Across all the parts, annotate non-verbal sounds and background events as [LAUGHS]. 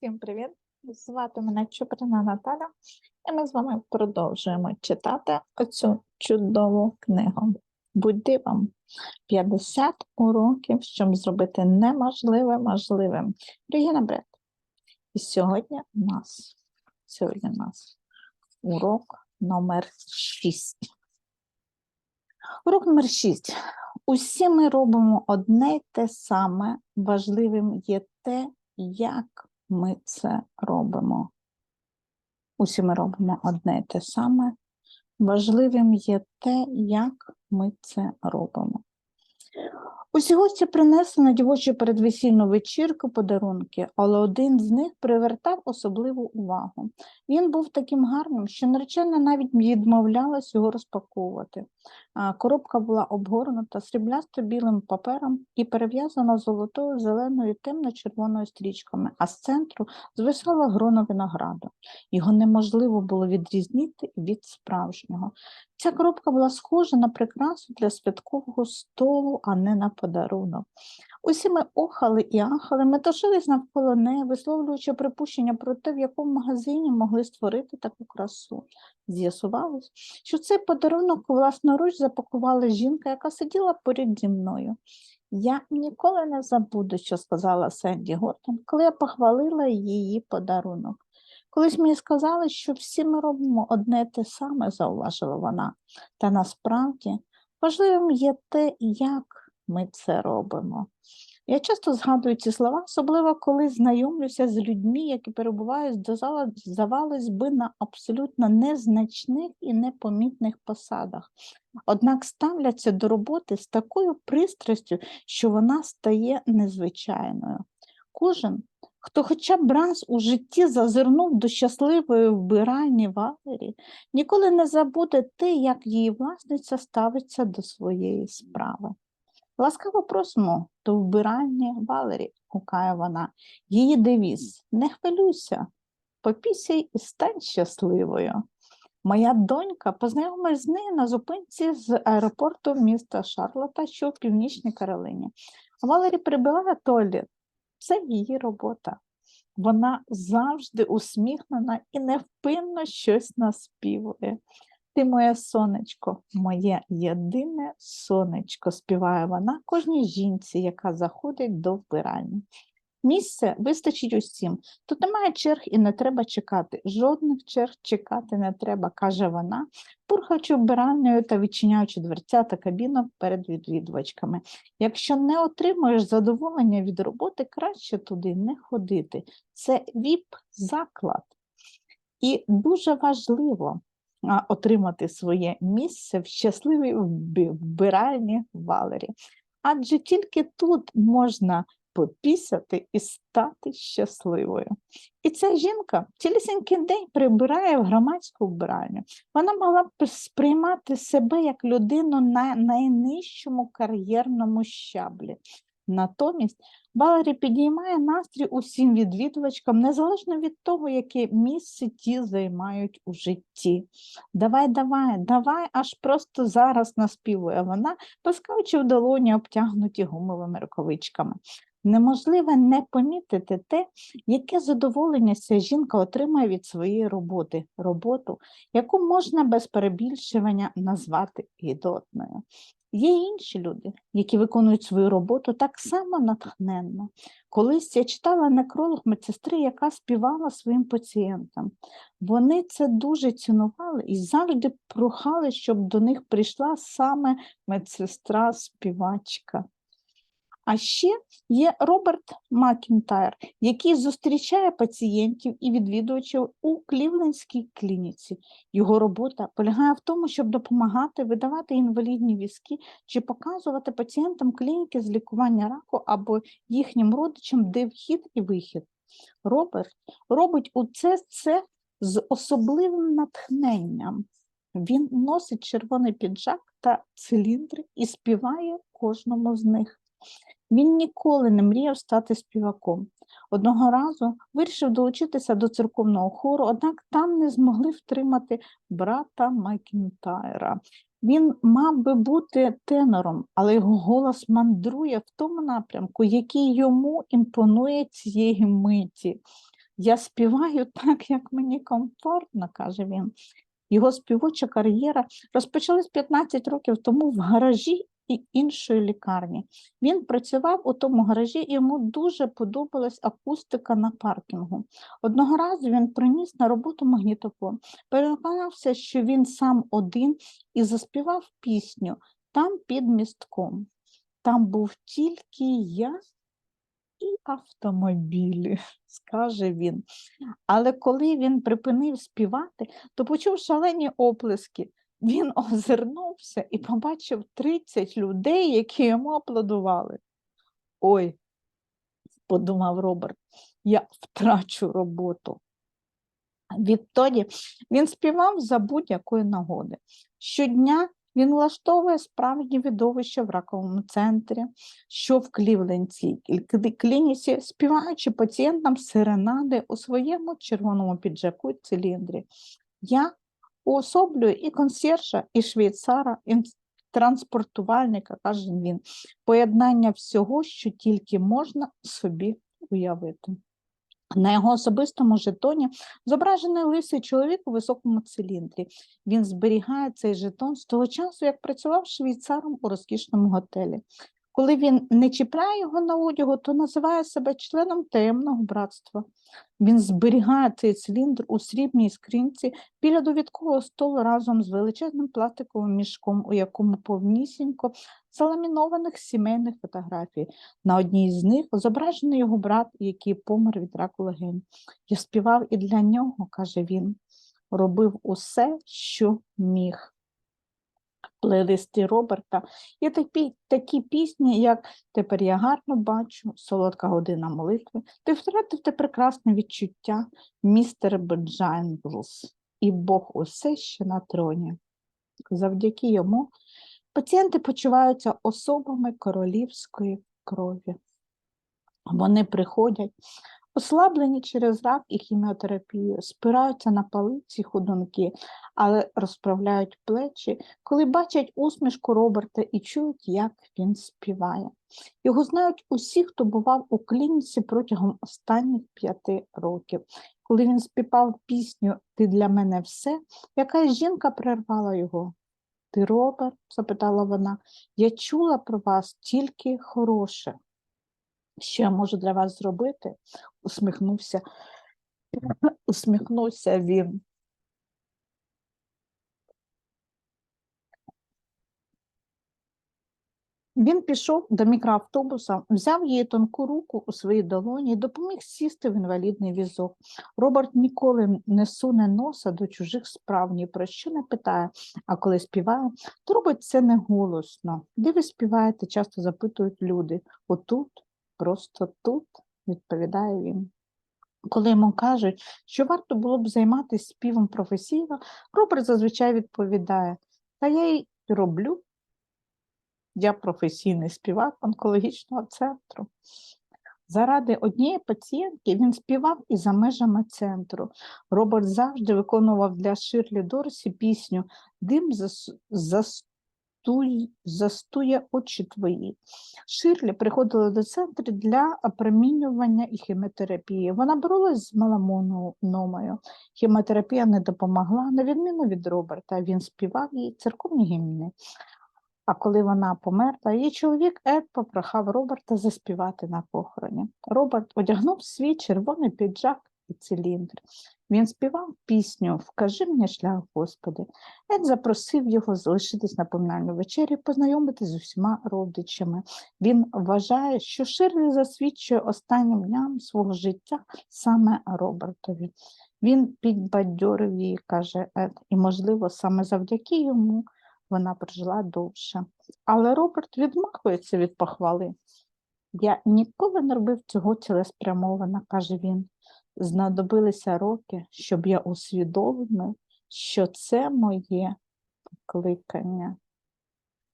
Всім привіт! Звати мене Чуприна Наталя, і ми з вами продовжуємо читати оцю чудову книгу. Будь дивом 50 уроків, щоб зробити неможливе можливим. Регіна Бред. І сьогодні у нас, сьогодні у нас урок номер 6. Урок номер 6. Усі ми робимо одне й те саме. Важливим є те, як ми це робимо. Усі ми робимо одне й те саме. Важливим є те, як ми це робимо. Усі гості принесли на дівочу передвесільну вечірку подарунки, але один з них привертав особливу увагу. Він був таким гарним, що наречена навіть відмовлялась його розпаковувати. Коробка була обгорнута сріблясто білим папером і перев'язана золотою зеленою темно-червоною стрічками, а з центру звисало грона винограду. Його неможливо було відрізнити від справжнього. Ця коробка була схожа на прикрасу для святкового столу, а не на подарунок. Усі ми охали і ахали, метушились навколо неї, висловлюючи припущення про те, в якому магазині могли створити таку красу. З'ясувалось, що цей подарунок власноруч запакувала жінка, яка сиділа поряд зі мною. Я ніколи не забуду, що сказала Сенді Гортон, коли я похвалила її подарунок. Колись мені сказали, що всі ми робимо одне те саме, зауважила вона. Та насправді важливим є те, як ми це робимо. Я часто згадую ці слова, особливо коли знайомлюся з людьми, які перебувають, здавалось- здавалось би, на абсолютно незначних і непомітних посадах. Однак ставляться до роботи з такою пристрастю, що вона стає незвичайною. Кожен, хто хоча б раз у житті зазирнув до щасливої вбиральні Валері, ніколи не забуде те, як її власниця ставиться до своєї справи. Ласкаво просимо до вбиральні Валері, гукає вона. Її девіз Не хвилюйся, попісяй і стань щасливою. Моя донька познайомилась з нею на зупинці з аеропорту міста Шарлота, що в Північній Каролині. Валері прибирає туалет. Це її робота. Вона завжди усміхнена і невпинно щось наспівує. Ти моє сонечко, моє єдине сонечко, співає вона кожній жінці, яка заходить до вбиральні. Місце вистачить усім. Тут немає черг і не треба чекати. Жодних черг чекати не треба, каже вона, пурхаючи вбиральнею та відчиняючи дверця та кабінок перед відвідувачками. Якщо не отримуєш задоволення від роботи, краще туди не ходити. Це віп-заклад. І дуже важливо отримати своє місце в щасливій вбиральні Валері. Адже тільки тут можна попісяти і стати щасливою. І ця жінка цілісінький день прибирає в громадську вбиральню. Вона могла б сприймати себе як людину на найнижчому кар'єрному щаблі. Натомість Валері підіймає настрій усім відвідувачкам, незалежно від того, яке місце ті займають у житті. Давай, давай, давай, аж просто зараз наспівує вона, плескаючи в долоні, обтягнуті гумовими рукавичками. Неможливо не помітити те, яке задоволення ця жінка отримує від своєї роботи, роботу, яку можна без перебільшування назвати гідотною. Є інші люди, які виконують свою роботу так само натхненно. Колись я читала некролог медсестри, яка співала своїм пацієнтам. Вони це дуже цінували і завжди прохали, щоб до них прийшла саме медсестра-співачка. А ще є Роберт Макінтайр, який зустрічає пацієнтів і відвідувачів у Клівлендській клініці. Його робота полягає в тому, щоб допомагати видавати інвалідні візки чи показувати пацієнтам клініки з лікування раку або їхнім родичам, де вхід і вихід. Роберт робить усе це з особливим натхненням. Він носить червоний піджак та циліндри і співає кожному з них. Він ніколи не мріяв стати співаком. Одного разу вирішив долучитися до церковного хору, однак там не змогли втримати брата Макінтайра. Він мав би бути тенором, але його голос мандрує в тому напрямку, який йому імпонує цієї миті. Я співаю так, як мені комфортно, каже він. Його співоча кар'єра розпочалась 15 років тому в гаражі і іншої лікарні. Він працював у тому гаражі, і йому дуже подобалась акустика на паркінгу. Одного разу він приніс на роботу магнітофон, переконався, що він сам один і заспівав пісню там під містком. Там був тільки я і автомобілі, [LAUGHS] скаже він. Але коли він припинив співати, то почув шалені оплески. Він [LAUGHS] озирнувся і побачив 30 людей, які йому аплодували. Ой, подумав Роберт, я втрачу роботу. Відтоді він співав за будь-якої нагоди. Щодня він влаштовує справжні видовища в раковому центрі, що в Клівлендській клі- клініці, співаючи пацієнтам серенади у своєму червоному піджаку циліндрі. Я уособлюю і консьержа, і швейцара, і транспортувальника, каже він, поєднання всього, що тільки можна собі уявити. На його особистому жетоні зображений лисий чоловік у високому циліндрі. Він зберігає цей жетон з того часу, як працював швейцаром у розкішному готелі. Коли він не чіпляє його на одягу, то називає себе членом таємного братства. Він зберігає цей циліндр у срібній скринці біля довідкового столу разом з величезним пластиковим мішком, у якому повнісінько заламінованих сімейних фотографій. На одній з них зображений його брат, який помер від раку легень. Я співав і для нього, каже він, робив усе, що міг. Плейлисті Роберта є такі, такі пісні, як Тепер я гарно бачу, Солодка година молитви, Ти втратив те прекрасне відчуття, містер Беджайнглс і Бог усе ще на троні. Завдяки йому пацієнти почуваються особами королівської крові. Вони приходять ослаблені через рак і хіміотерапію, спираються на палиці ходунки, але розправляють плечі, коли бачать усмішку Роберта і чують, як він співає. Його знають усі, хто бував у клініці протягом останніх п'яти років. Коли він співав пісню Ти для мене все, якась жінка перервала його. Ти, Роберт? запитала вона, я чула про вас тільки хороше. Що я можу для вас зробити? усміхнувся, [LAUGHS] усміхнувся він. Він пішов до мікроавтобуса, взяв її тонку руку у свої долоні і допоміг сісти в інвалідний візок. Роберт ніколи не суне носа до чужих справ, ні про що не питає, а коли співає, то робить це не голосно. Де ви співаєте, часто запитують люди. Отут, просто тут, відповідає він. Коли йому кажуть, що варто було б займатися співом професійно, Роберт зазвичай відповідає: Та я й роблю. Я професійний співак онкологічного центру. Заради однієї пацієнтки він співав і за межами центру. Роберт завжди виконував для Ширлі Дорсі пісню Дим зас- застуй, застує очі твої. Ширлі приходила до центру для опромінювання і хіміотерапії. Вона боролась з меланомою. Хіміотерапія не допомогла, на відміну від Роберта. Він співав їй церковні гімни. А коли вона померла, її чоловік Ед попрохав Роберта заспівати на похороні. Роберт одягнув свій червоний піджак і циліндр. Він співав пісню Вкажи мені шлях, Господи. Ед запросив його залишитись на поминальну вечері, познайомитись з усіма родичами. Він вважає, що Ширлі засвідчує останнім дням свого життя саме Робертові. Він підбадьорив її, каже Ед, і, можливо, саме завдяки йому вона прожила довше. Але Роберт відмахується від похвали. Я ніколи не робив цього цілеспрямовано, каже він. Знадобилися роки, щоб я усвідомив, що це моє покликання.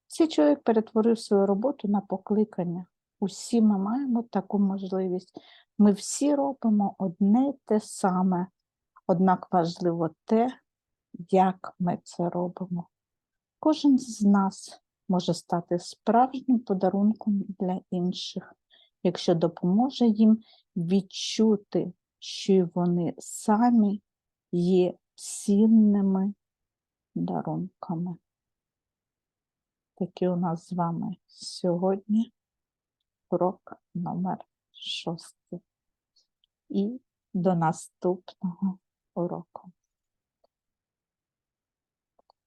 Цей чоловік перетворив свою роботу на покликання. Усі ми маємо таку можливість. Ми всі робимо одне й те саме, однак важливо те, як ми це робимо. Кожен з нас може стати справжнім подарунком для інших, якщо допоможе їм відчути що вони самі є цінними дарунками. Такий у нас з вами сьогодні урок номер шостий. І до наступного уроку.